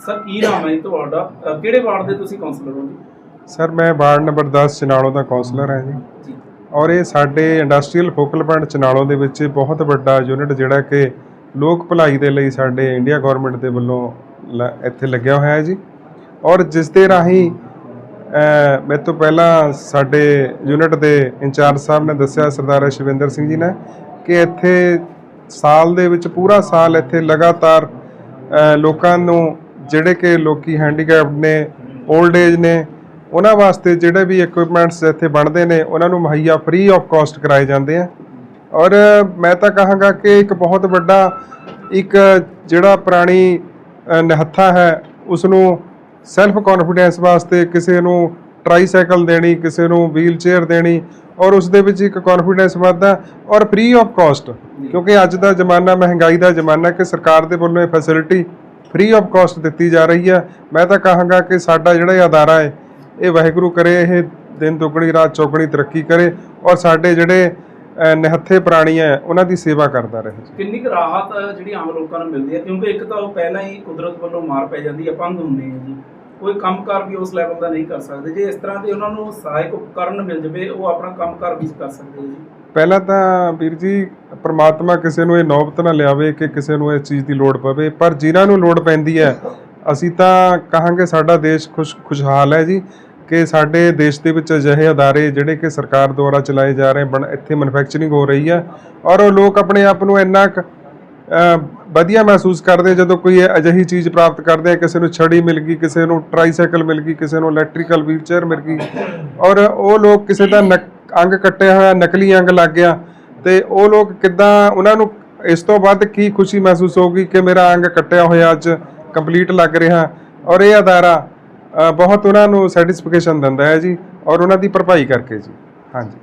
Sir ਕੀ ਨਾਮ ਹੈ ਜੀ ਤੁਹਾਡਾ? ਅ, ਕਿਹੜੇ ਵਾਰਡ ਦੇ ਤੁਸੀਂ ਕਾਉਂਸਲਰ ਹੋ ਜੀ? ਸਰ ਮੈਂ ਵਾਰਡ ਨੰਬਰ 10 ਚਨਾਲੋ ਦਾ ਕਾਉਂਸਲਰ ਹਾਂ ਜੀ। ਜੀ। ਔਰ ਇਹ ਸਾਡੇ ਇੰਡਸਟਰੀਅਲ ਫੋਕਲ ਪੁਆਇੰਟ ਚਨਾਲੋ ਦੇ ਵਿੱਚ ਬਹੁਤ ਵੱਡਾ ਯੂਨਿਟ ਜਿਹੜਾ ਕਿ ਲੋਕ ਭਲਾਈ ਦੇ ਲਈ ਸਾਡੇ ਇੰਡੀਆ ਗਵਰਨਮੈਂਟ ਦੇ ਵੱਲੋਂ ਲ- ਇੱਥੇ ਲੱਗਿਆ ਹੋਇਆ ਹੈ ਜੀ। ਔਰ ਜਿਸ ਦੇ ਰਾਹੀਂ ਅ, ਮੇਰੇ ਤੋਂ ਪਹਿਲਾਂ ਸਾਡੇ ਯੂਨਿਟ ਦੇ ਇੰਚਾਰਜ ਸਾਹਿਬ ਨੇ ਦੱਸਿਆ ਸਰਦਾਰ ਸ਼ਿਵਿੰਦਰ ਸਿੰਘ ਜੀ ਨੇ ਕਿ ਇੱਥੇ ਸਾਲ ਦੇ ਵਿੱਚ ਪੂਰਾ ਸਾਲ ਇੱਥੇ ਲਗਾਤਾਰ ਅ, ਲੋਕਾਂ ਨੂੰ ਜਿਹੜੇ ਕਿ ਲੋਕੀ ਹੈਂਡੀਕੈਪਡ ਨੇ 올ਡ ਏਜ ਨੇ ਉਹਨਾਂ ਵਾਸਤੇ ਜਿਹੜੇ ਵੀ ਇਕਵਿਪਮੈਂਟਸ ਇੱਥੇ ਬਣਦੇ ਨੇ ਉਹਨਾਂ ਨੂੰ ਮੁਹੱਈਆ ਫ੍ਰੀ ਆਫ ਕਾਸਟ ਕਰਾਏ ਜਾਂਦੇ ਆ। ਔਰ ਮੈਂ ਤਾਂ ਕਹਾਂਗਾ ਕਿ ਇੱਕ ਬਹੁਤ ਵੱਡਾ ਇੱਕ ਜਿਹੜਾ ਪੁਰਾਣੀ ਅ, ਨਿਹੱਥਾ ਹੈ ਉਸ ਨੂੰ ਸੈਲਫ ਕੌਨਫੀਡੈਂਸ ਵਾਸਤੇ ਕਿਸੇ ਨੂੰ ਟਰਾਈਸਾਈਕਲ ਦੇਣੀ ਕਿਸੇ ਨੂੰ ਵੀਲ ਚੇਅਰ ਦੇਣੀ ਔਰ ਉਸ ਦੇ ਵਿੱਚ ਇੱਕ ਕੌਨਫੀਡੈਂਸ ਵੱਧਦਾ ਔਰ ਫ੍ਰੀ ਆਫ ਕਾਸਟ ਕਿਉਂਕਿ ਅੱਜ ਦਾ ਜ਼ਮਾਨਾ ਮਹਿੰਗਾਈ ਦਾ ਜ਼ਮਾਨਾ ਕਿ ਸਰਕਾਰ ਦੇ ਵੱਲੋਂ ਇਹ ਫੈਸਿਲਿਟੀ ਫ੍ਰੀ ਆਫ ਕਾਸਟ ਦਿੱਤੀ ਜਾ ਰਹੀ ਹੈ। ਮੈਂ ਤਾਂ ਕਹਾਂਗਾ ਕਿ ਸਾਡਾ ਜਿਹੜਾ ਇਹ ਅਦਾਰਾ ਹੈ ਇਹ ਵਾਹਿਗੁਰੂ ਕਰੇ ਇਹ ਦਿਨ ਦੁੱਗਣੀ ਰਾਤ ਚੌਗਣੀ ਤਰੱਕੀ ਕਰੇ ਔਰ ਸਾਡੇ ਜਿਹੜੇ ਨਿਹੱਥੇ ਪ੍ਰਾਣੀ ਹੈ ਉਹਨਾਂ ਦੀ ਸੇਵਾ ਕਰਦਾ ਰਹੇ। ਕਿੰਨੀ ਕੁ ਰਾਹਤ ਜਿਹੜੀ ਆਮ ਲੋਕਾਂ ਨੂੰ ਮਿਲਦੀ ਹੈ? ਕਿਉਂਕਿ ਇੱਕ ਤਾਂ ਉਹ ਪਹਿਲਾਂ ਹੀ ਕੁਦਰਤ ਵੱਲੋਂ ਮਾਰ ਪੈ ਜਾਂਦੀ ਹੈ ਅਪੰਗ ਹੁੰਦੇ ਆ ਜੀ। ਕੋਈ ਕੰਮਕਾਰ ਵੀ ਉਸ ਲੈਵਲ ਦਾ ਨਹੀਂ ਕਰ ਸਕਦੇ। ਜੇ ਇਸ ਤਰ੍ਹਾਂ ਦੇ ਉਹਨਾਂ ਨੂੰ ਸਹਾਇਕ ਉਪਕਰਨ ਮਿਲ ਜਵੇ ਉਹ ਆਪਣਾ ਕੰਮਕਾਰ ਵੀ ਕਰ ਸਕਦੇ ਜੀ। ਪਹਿਲਾਂ ਤਾਂ ਵੀਰ ਜੀ ਪ੍ਰਮਾਤਮਾ ਕਿਸੇ ਨੂੰ ਇਹ ਨੌਬਤ ਨਾ ਲਿਆਵੇ ਕਿ ਕਿਸੇ ਨੂੰ ਇਸ ਚੀਜ਼ ਦੀ ਲੋੜ ਪਵੇ, ਪਰ ਜਿਨ੍ਹਾਂ ਨੂੰ ਲੋੜ ਪੈਂਦੀ ਹੈ, ਅਸੀਂ ਤਾਂ ਕਹਾਂਗੇ ਸਾਡਾ ਦੇਸ਼ ਖੁਸ਼, ਖੁਸ਼ਹਾਲ ਹੈ ਜੀ, ਕਿ ਸਾਡੇ ਦੇਸ਼ ਦੇ ਵਿੱਚ ਅਜਿਹੇ ਅਦਾਰੇ ਜਿਹੜੇ ਕਿ ਸਰਕਾਰ ਦੁਆਰਾ ਚਲਾਏ ਜਾ ਰਹੇ ਬਣ, ਇੱਥੇ ਮੈਨੂਫੈਕਚਰਿੰਗ ਹੋ ਰਹੀ ਹੈ ਔਰ ਉਹ ਲੋਕ ਆਪਣੇ ਆਪ ਨੂੰ ਇੰਨਾ ਕੁ ਵਧੀਆ ਮਹਿਸੂਸ ਕਰਦੇ ਜਦੋਂ ਕੋਈ ਅਜਿਹੀ ਚੀਜ਼ ਪ੍ਰਾਪਤ ਕਰਦੇ ਆ, ਕਿਸੇ ਨੂੰ ਛੜੀ ਮਿਲ ਗਈ, ਕਿਸੇ ਨੂੰ ਟਰਾਈਸਾਈਕਲ ਮਿਲ ਗਈ, ਕਿਸੇ ਨੂੰ ਇਲੈਕਟ੍ਰੀਕਲ ਵੀਲਚੇਅਰ ਮਿਲ ਗਈ ਔਰ ਉਹ ਲੋਕ ਕਿਸੇ ਦਾ ਨਕ- ਅੰਗ ਕੱਟਿਆ ਹੋਇਆ, ਨਕਲੀ ਅੰਗ ਲੱਗ ਗਿਆ ਤੇ ਉਹ ਲੋਕ ਕਿੱਦਾਂ, ਉਹਨਾਂ ਨੂੰ ਇਸ ਤੋਂ ਵੱਧ ਕੀ ਖੁਸ਼ੀ ਮਹਿਸੂਸ ਹੋਊਗੀ ਕਿ ਮੇਰਾ ਅੰਗ ਕੱਟਿਆ ਹੋਇਆ ਅੱਜ ਕੰਪਲੀਟ ਲੱਗ ਰਿਹਾ। ਔਰ ਇਹ ਅਦਾਰਾ ਬਹੁਤ ਉਹਨਾਂ ਨੂੰ ਸੈਟੀਸਫੈਕਸ਼ਨ ਦਿੰਦਾ ਹੈ ਜੀ, ਔਰ ਉਹਨਾਂ ਦੀ ਭਰਪਾਈ ਕਰਕੇ ਜੀ। ਹਾਂਜੀ।